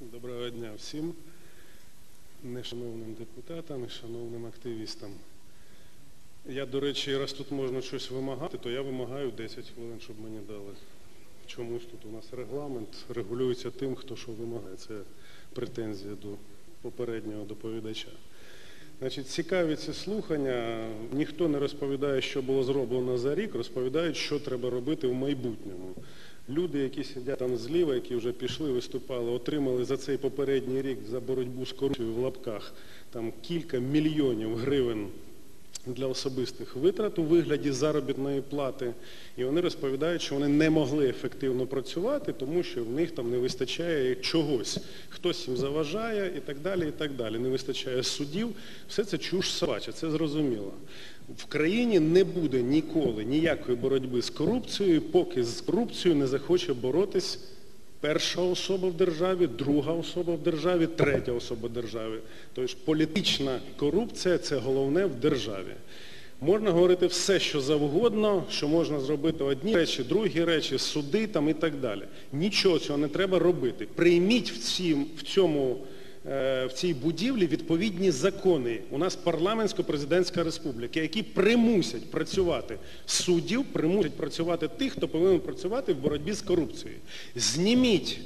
Доброго дня всім, нешановним депутатам і шановним активістам. Я, до речі, раз тут можна щось вимагати, то я вимагаю 10 хвилин, щоб мені дали. Чомусь тут у нас регламент регулюється тим, хто що вимагає. Це претензія до попереднього доповідача. Значить, цікаві ці слухання. Ніхто не розповідає, що було зроблено за рік, розповідають, що треба робити в майбутньому. Люди, які сидять там зліва, які вже пішли, виступали, отримали за цей попередній рік за боротьбу з корупцією в лапках там кілька мільйонів гривень для особистих витрат у вигляді заробітної плати. І вони розповідають, що вони не могли ефективно працювати, тому що в них там не вистачає чогось. Хтось їм заважає і так далі, і так далі. Не вистачає судів. Все це чуш собача, це зрозуміло. В країні не буде ніколи ніякої боротьби з корупцією, поки з корупцією не захоче боротись перша особа в державі, друга особа в державі, третя особа в державі. Тобто політична корупція – це головне в державі. Можна говорити все, що завгодно, що можна зробити одні речі, другі речі, суди там і так далі. Нічого цього не треба робити. Прийміть в, цьому в цій будівлі відповідні закони. У нас парламентсько-президентська республіка, які примусять працювати суддів, примусять працювати тих, хто повинен працювати в боротьбі з корупцією. Зніміть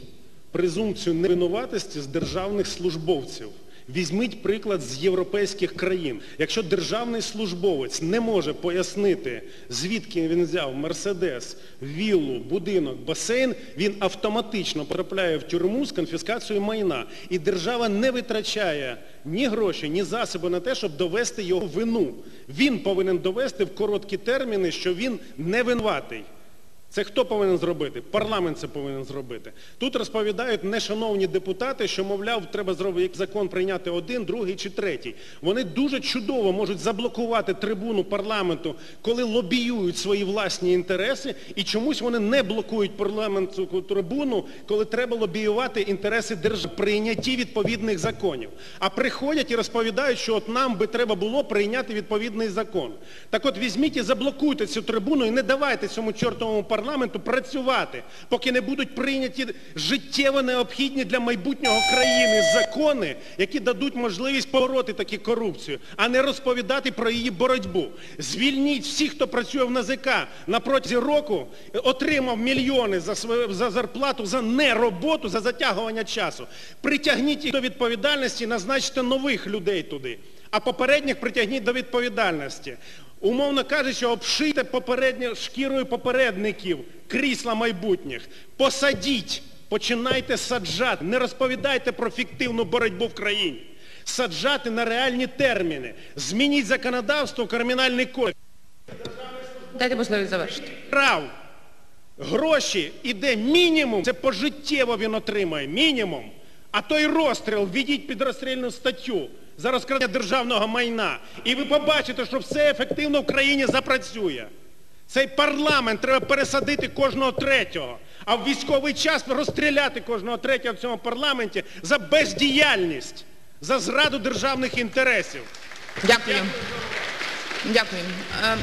презумпцію невинуватості з державних службовців. Візьміть приклад з європейських країн. Якщо державний службовець не може пояснити, звідки він взяв Мерседес, віллу, будинок, басейн, він автоматично потрапляє в тюрму з конфіскацією майна. І держава не витрачає ні гроші, ні засоби на те, щоб довести його вину. Він повинен довести в короткі терміни, що він не винуватий. Це хто повинен зробити? Парламент це повинен зробити. Тут розповідають нешановні депутати, що, мовляв, треба зробити закон прийняти один, другий чи третій. Вони дуже чудово можуть заблокувати трибуну парламенту, коли лобіюють свої власні інтереси, і чомусь вони не блокують парламентську трибуну, коли треба лобіювати інтереси держави, прийнятті відповідних законів. А приходять і розповідають, що от нам би треба було прийняти відповідний закон. Так от візьміть і заблокуйте цю трибуну і не давайте цьому чортовому парламенту парламенту працювати, поки не будуть прийняті життєво необхідні для майбутнього країни закони, які дадуть можливість побороти таку корупцію, а не розповідати про її боротьбу. Звільніть всіх, хто працює в НАЗК на протязі року, отримав мільйони за, свою, за зарплату, за нероботу, за затягування часу. Притягніть їх до відповідальності, назначте нових людей туди, а попередніх притягніть до відповідальності. Умовно кажучи, обшийте попередньо шкірою попередників крісла майбутніх. Посадіть, починайте саджати. Не розповідайте про фіктивну боротьбу в країні. Саджати на реальні терміни. Змініть законодавство, кримінальний кодекс. Дайте можливість завершити. Прав. Гроші іде мінімум, це пожиттєво він отримає, мінімум. А той розстріл, введіть під розстрільну статтю за розкрадення державного майна. І ви побачите, що все ефективно в країні запрацює. Цей парламент треба пересадити кожного третього, а в військовий час розстріляти кожного третього в цьому парламенті за бездіяльність, за зраду державних інтересів. Дякую. Дякую. Е,